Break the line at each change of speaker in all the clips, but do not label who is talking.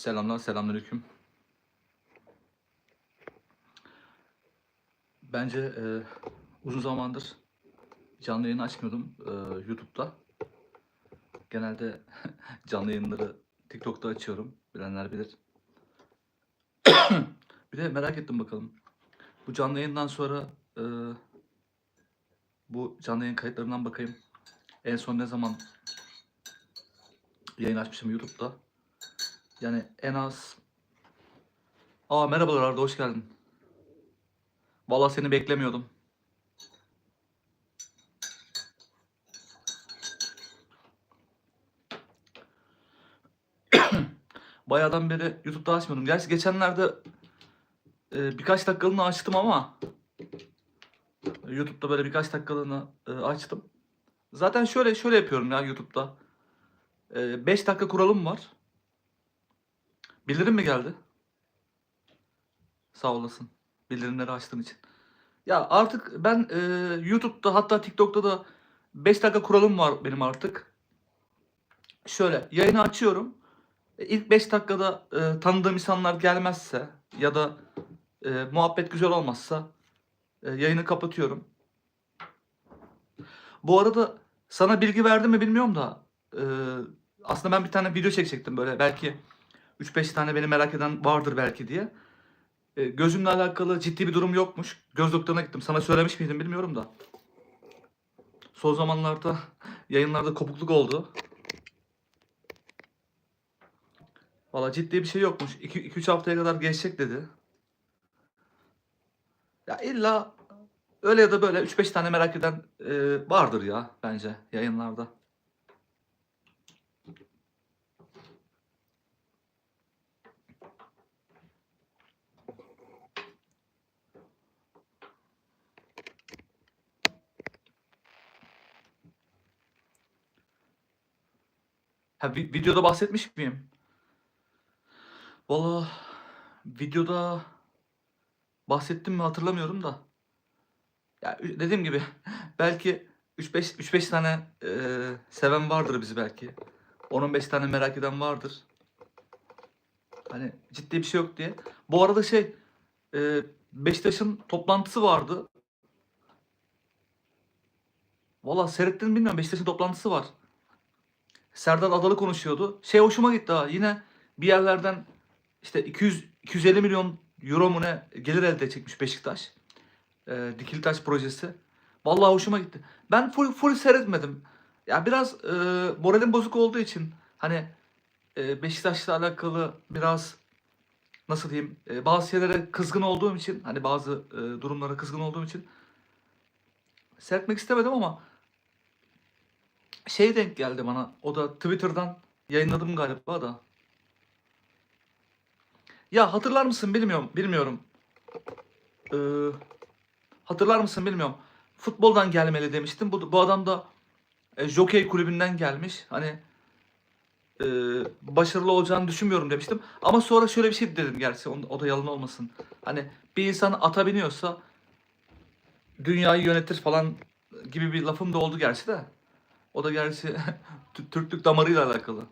Selamlar, selamünaleyküm. Bence e, uzun zamandır canlı yayın açmıyordum e, YouTube'da. Genelde canlı yayınları TikTok'ta açıyorum. Bilenler bilir. Bir de merak ettim bakalım. Bu canlı yayından sonra e, bu canlı yayın kayıtlarından bakayım. En son ne zaman yayın açmışım YouTube'da. Yani en az... Aa merhabalar Arda hoş geldin. Vallahi seni beklemiyordum. Bayağıdan beri YouTube'da açmıyordum. Gerçi geçenlerde e, birkaç dakikalığını açtım ama YouTube'da böyle birkaç dakikalığını e, açtım. Zaten şöyle şöyle yapıyorum ya YouTube'da. 5 dakika kuralım var. Bildirim mi geldi? Sağ olasın. Bildirimleri açtığın için. Ya artık ben e, YouTube'da hatta TikTok'ta da 5 dakika kuralım var benim artık. Şöyle yayını açıyorum. E, İlk 5 dakikada e, tanıdığım insanlar gelmezse ya da e, muhabbet güzel olmazsa e, yayını kapatıyorum. Bu arada sana bilgi verdim mi bilmiyorum da e, aslında ben bir tane video çekecektim böyle belki 3-5 tane beni merak eden vardır belki diye. E, gözümle alakalı ciddi bir durum yokmuş. Göz doktoruna gittim. Sana söylemiş miydim bilmiyorum da. Son zamanlarda yayınlarda kopukluk oldu. Valla ciddi bir şey yokmuş. 2-3 haftaya kadar geçecek dedi. Ya illa öyle ya da böyle 3-5 tane merak eden e, vardır ya bence yayınlarda. Ha vi- videoda bahsetmiş miyim? Valla videoda bahsettim mi hatırlamıyorum da. Ya dediğim gibi belki 3-5 3-5 tane e, seven vardır bizi belki. 10-15 tane merak eden vardır. Hani ciddi bir şey yok diye. Bu arada şey e, Beşiktaş'ın toplantısı vardı. Valla seyrettin mi bilmiyorum. Beşiktaş'ın toplantısı var. Serdar Adalı konuşuyordu. Şey hoşuma gitti ha. Yine bir yerlerden işte 200 250 milyon euro mu ne gelir elde edecekmiş Beşiktaş. Ee, Dikilitaş projesi. Vallahi hoşuma gitti. Ben full full seyretmedim. Ya biraz e, moralim bozuk olduğu için hani e, Beşiktaş'la alakalı biraz nasıl diyeyim e, bazı şeylere kızgın olduğum için hani bazı e, durumlara kızgın olduğum için seyretmek istemedim ama şey denk geldi bana. O da Twitter'dan yayınladım galiba da. Ya hatırlar mısın bilmiyorum. Bilmiyorum. Ee, hatırlar mısın bilmiyorum. Futboldan gelmeli demiştim. Bu, bu adam da e, Jockey kulübünden gelmiş. Hani e, başarılı olacağını düşünmüyorum demiştim. Ama sonra şöyle bir şey dedim gerçi. O, o da yalan olmasın. Hani bir insan ata biniyorsa dünyayı yönetir falan gibi bir lafım da oldu gerçi de. O da gerçi Tü- Türklük damarıyla alakalı.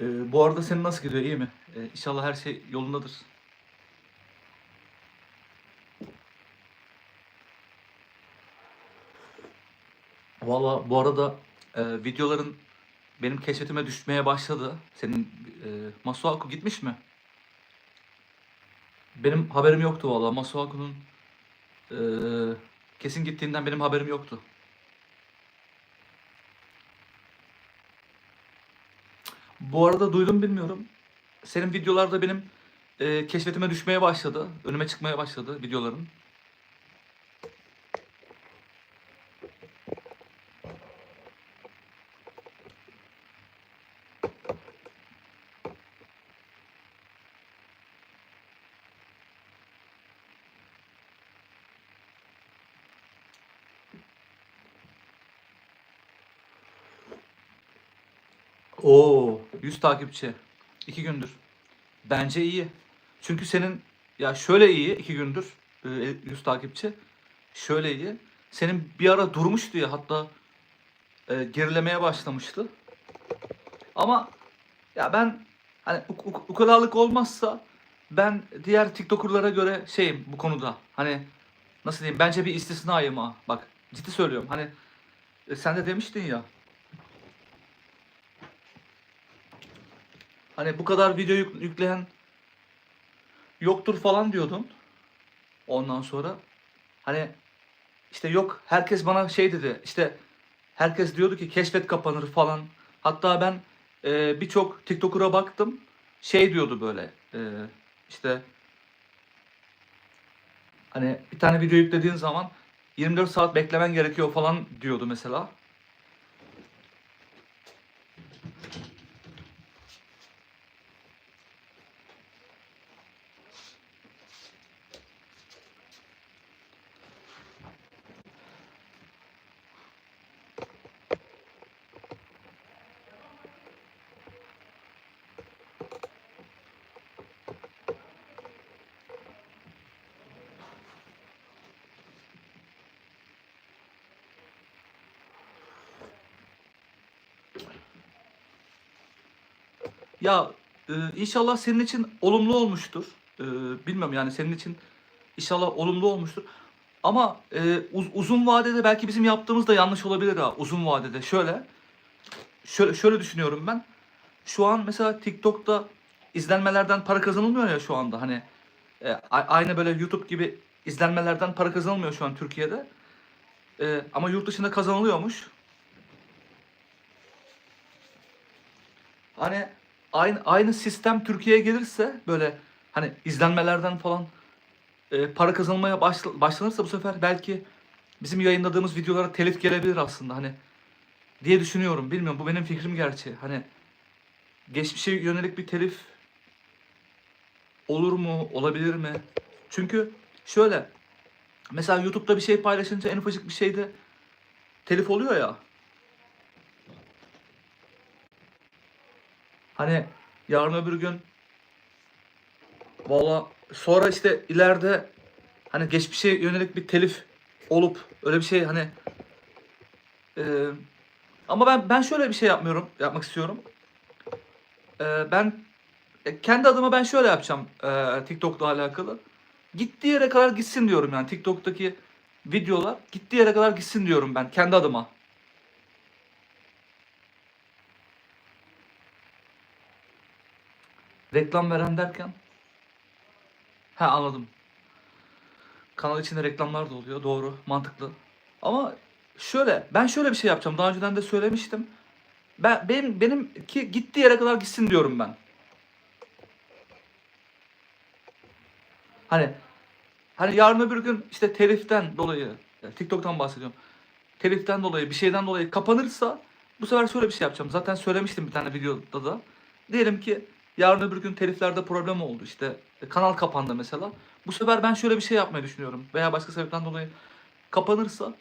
Ee, bu arada senin nasıl gidiyor? iyi mi? Ee, inşallah her şey yolundadır. Valla bu arada e, videoların benim keşfetime düşmeye başladı. Senin e, Masuaku gitmiş mi? Benim haberim yoktu valla. Masuaku'nun e, kesin gittiğinden benim haberim yoktu. Bu arada duydum bilmiyorum. Senin videolarda benim e, keşfetime düşmeye başladı. Önüme çıkmaya başladı videoların. Oo, 100 takipçi. 2 gündür. Bence iyi. Çünkü senin ya şöyle iyi 2 gündür e, 100 takipçi. Şöyle iyi. Senin bir ara durmuştu ya hatta e, gerilemeye başlamıştı. Ama ya ben hani uk- uk- ukalalık olmazsa ben diğer TikToker'lara göre şeyim bu konuda. Hani nasıl diyeyim bence bir istisnayım ha. Bak ciddi söylüyorum. Hani e, sen de demiştin ya. Hani bu kadar video yük- yükleyen yoktur falan diyordun. Ondan sonra hani işte yok herkes bana şey dedi. işte herkes diyordu ki keşfet kapanır falan. Hatta ben e, birçok TikToker'a baktım. Şey diyordu böyle e, işte hani bir tane video yüklediğin zaman 24 saat beklemen gerekiyor falan diyordu mesela. Ya e, inşallah senin için olumlu olmuştur. E, bilmiyorum yani senin için inşallah olumlu olmuştur. Ama e, uz- uzun vadede belki bizim yaptığımız da yanlış olabilir ha. Uzun vadede şöyle. Şöyle, şöyle düşünüyorum ben. Şu an mesela TikTok'ta izlenmelerden para kazanılmıyor ya şu anda. Hani e, aynı böyle YouTube gibi izlenmelerden para kazanılmıyor şu an Türkiye'de. E, ama yurt dışında kazanılıyormuş. Hani aynı aynı sistem Türkiye'ye gelirse böyle hani izlenmelerden falan e, para kazanmaya başla- başlanırsa bu sefer belki bizim yayınladığımız videolara telif gelebilir aslında hani diye düşünüyorum. Bilmiyorum bu benim fikrim gerçi. Hani geçmişe yönelik bir telif olur mu, olabilir mi? Çünkü şöyle mesela YouTube'da bir şey paylaşınca en ufacık bir şeyde telif oluyor ya. Hani yarın öbür gün valla sonra işte ileride hani geçmişe yönelik bir telif olup öyle bir şey hani e, ama ben ben şöyle bir şey yapmıyorum yapmak istiyorum. E, ben e, kendi adıma ben şöyle yapacağım e, TikTok'la alakalı. Gittiği yere kadar gitsin diyorum yani TikTok'taki videolar gittiği yere kadar gitsin diyorum ben kendi adıma. Reklam veren derken ha anladım. Kanal içinde reklamlar da oluyor. Doğru, mantıklı. Ama şöyle, ben şöyle bir şey yapacağım. Daha önceden de söylemiştim. Ben benim benimki gittiği yere kadar gitsin diyorum ben. Hani hani yarın öbür gün işte teliften dolayı, TikTok'tan bahsediyorum. Teliften dolayı, bir şeyden dolayı kapanırsa bu sefer şöyle bir şey yapacağım. Zaten söylemiştim bir tane videoda da. Diyelim ki yarın öbür gün teliflerde problem oldu. İşte e, kanal kapandı mesela. Bu sefer ben şöyle bir şey yapmayı düşünüyorum. Veya başka sebepten dolayı kapanırsa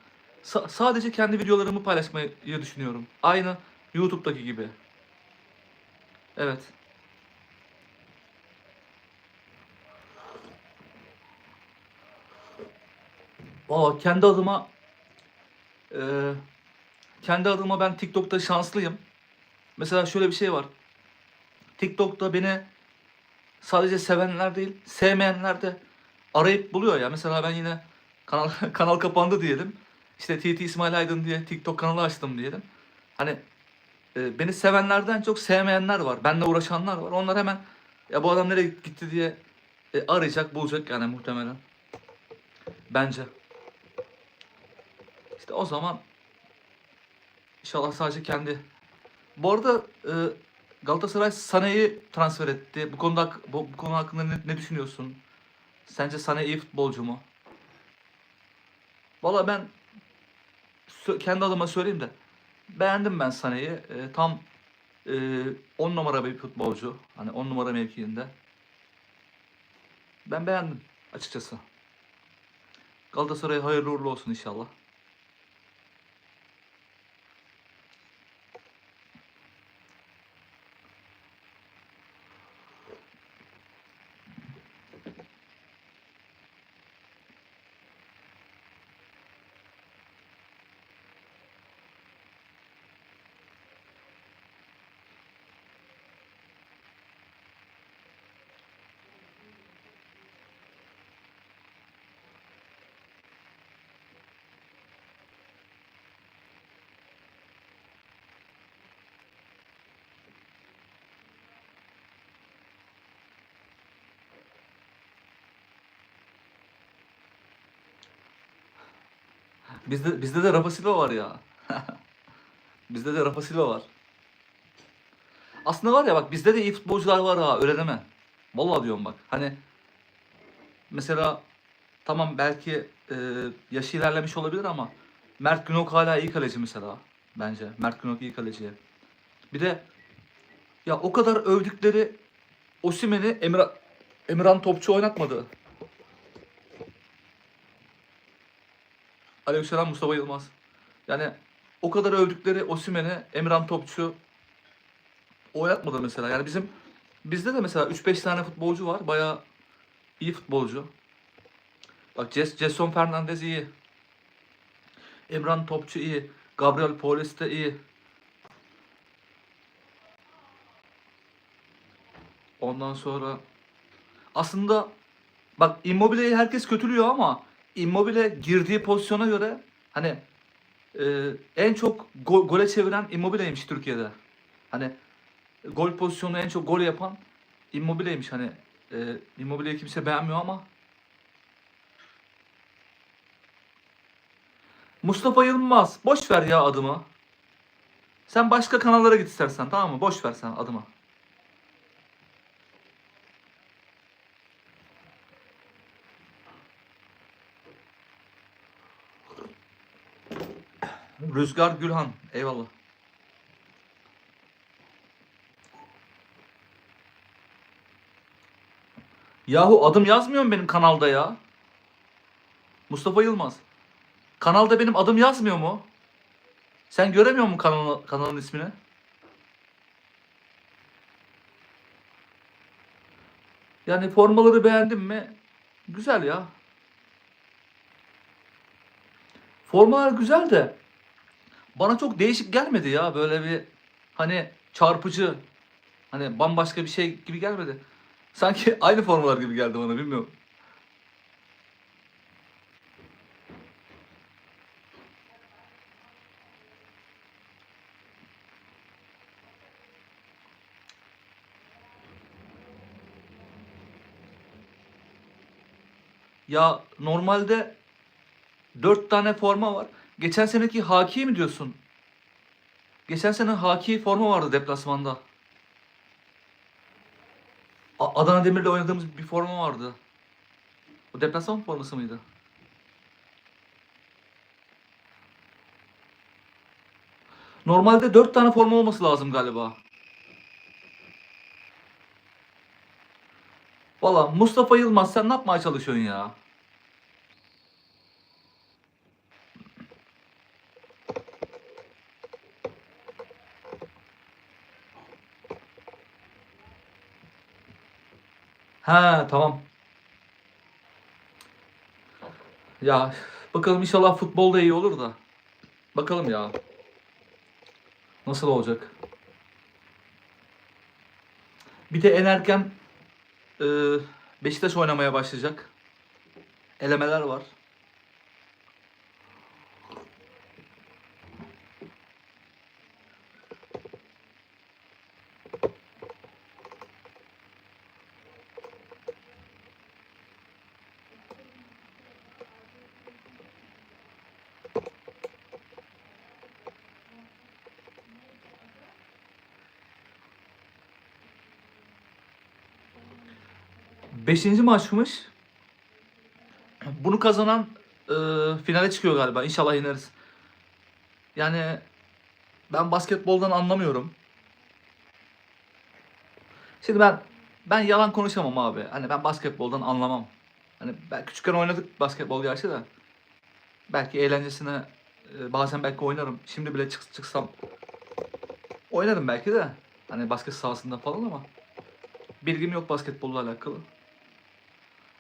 sa- sadece kendi videolarımı paylaşmayı düşünüyorum. Aynı YouTube'daki gibi. Evet. Valla kendi adıma e, kendi adıma ben TikTok'ta şanslıyım. Mesela şöyle bir şey var. TikTok'ta beni sadece sevenler değil, sevmeyenler de arayıp buluyor ya. Mesela ben yine kanal kanal kapandı diyelim. İşte TT İsmail Aydın diye TikTok kanalı açtım diyelim. Hani e, beni sevenlerden çok sevmeyenler var. Benimle uğraşanlar var. Onlar hemen ya bu adam nereye gitti diye e, arayacak, bulacak yani muhtemelen. Bence. İşte o zaman inşallah sadece kendi. Bu arada e, Galatasaray Sané'yi transfer etti. Bu konuda bu, bu konu hakkında ne, ne düşünüyorsun? Sence Sané iyi futbolcu mu? Valla ben kendi adıma söyleyeyim de beğendim ben Sané'yi. E, tam 10 numara bir futbolcu. Hani 10 numara mevkiinde. Ben beğendim açıkçası. Galatasaray'a hayırlı uğurlu olsun inşallah. Bizde bizde de Rafa Silva var ya. bizde de Rafa Silva var. Aslında var ya bak bizde de iyi futbolcular var ha öyle deme. Vallahi diyorum bak. Hani mesela tamam belki e, yaşı ilerlemiş olabilir ama Mert Günok hala iyi kaleci mesela bence. Mert Günok iyi kaleci. Bir de ya o kadar övdükleri Osimhen'i Emra, Emirhan Topçu oynatmadı. Aleykümselam Mustafa Yılmaz. Yani o kadar övdükleri Osimhen'i Emirhan Topçu oynatmadı mesela. Yani bizim bizde de mesela 3-5 tane futbolcu var. Bayağı iyi futbolcu. Bak Jes- Jason Fernandez iyi. Emran Topçu iyi. Gabriel Paulista iyi. Ondan sonra aslında bak Immobile'yi herkes kötülüyor ama Immobile girdiği pozisyona göre hani e, en çok go- gole çeviren Immobile'ymiş Türkiye'de. Hani gol pozisyonunu en çok gol yapan Immobile'ymiş hani e, Immobile'yi kimse beğenmiyor ama Mustafa Yılmaz boş ver ya adımı. Sen başka kanallara git istersen tamam mı? Boş ver sen adımı. Rüzgar Gülhan. Eyvallah. Yahu adım yazmıyor mu benim kanalda ya? Mustafa Yılmaz. Kanalda benim adım yazmıyor mu? Sen göremiyor musun kanal, kanalın ismini? Yani formaları beğendin mi? Güzel ya. Formalar güzel de bana çok değişik gelmedi ya böyle bir hani çarpıcı hani bambaşka bir şey gibi gelmedi. Sanki aynı formalar gibi geldi bana bilmiyorum. Ya normalde dört tane forma var. Geçen seneki Haki mi diyorsun? Geçen sene Haki forma vardı deplasmanda. A- Adana Demir'le oynadığımız bir forma vardı. O deplasman forması mıydı? Normalde dört tane forma olması lazım galiba. Valla Mustafa Yılmaz sen ne yapmaya çalışıyorsun ya? Ha tamam. Ya bakalım inşallah futbolda iyi olur da. Bakalım ya. Nasıl olacak? Bir de en erken e, Beşiktaş oynamaya başlayacak. Elemeler var. Beşinci maçmış. Bunu kazanan e, finale çıkıyor galiba. İnşallah yeneriz. Yani ben basketboldan anlamıyorum. Şimdi ben ben yalan konuşamam abi. Hani ben basketboldan anlamam. Hani ben küçükken oynadık basketbol gerçi de. Belki eğlencesine e, bazen belki oynarım. Şimdi bile çık, çıksam oynarım belki de. Hani basket sahasında falan ama bilgim yok basketbolla alakalı.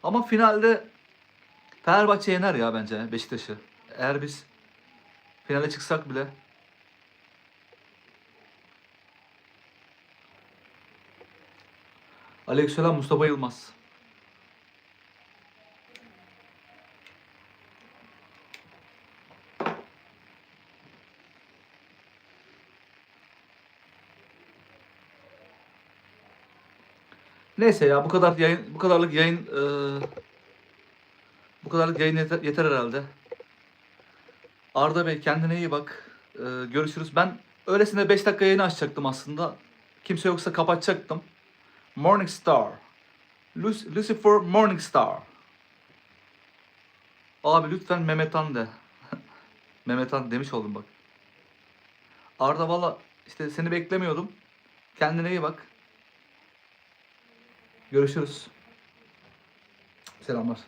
Ama finalde Fenerbahçe yener ya bence Beşiktaş'ı. Eğer biz finale çıksak bile Aleykümselam Mustafa Yılmaz. Neyse ya bu kadar yayın bu kadarlık yayın e, bu kadarlık yayın yeter, yeter herhalde. Arda Bey kendine iyi bak. E, görüşürüz. Ben öylesine 5 dakika yayını açacaktım aslında. Kimse yoksa kapatacaktım. Morning Star. Luc- Lucifer Morning Star. Abi lütfen Mehmetan de. Mehmetan demiş oldum bak. Arda valla işte seni beklemiyordum. Kendine iyi bak. Görüşürüz. Selamlar.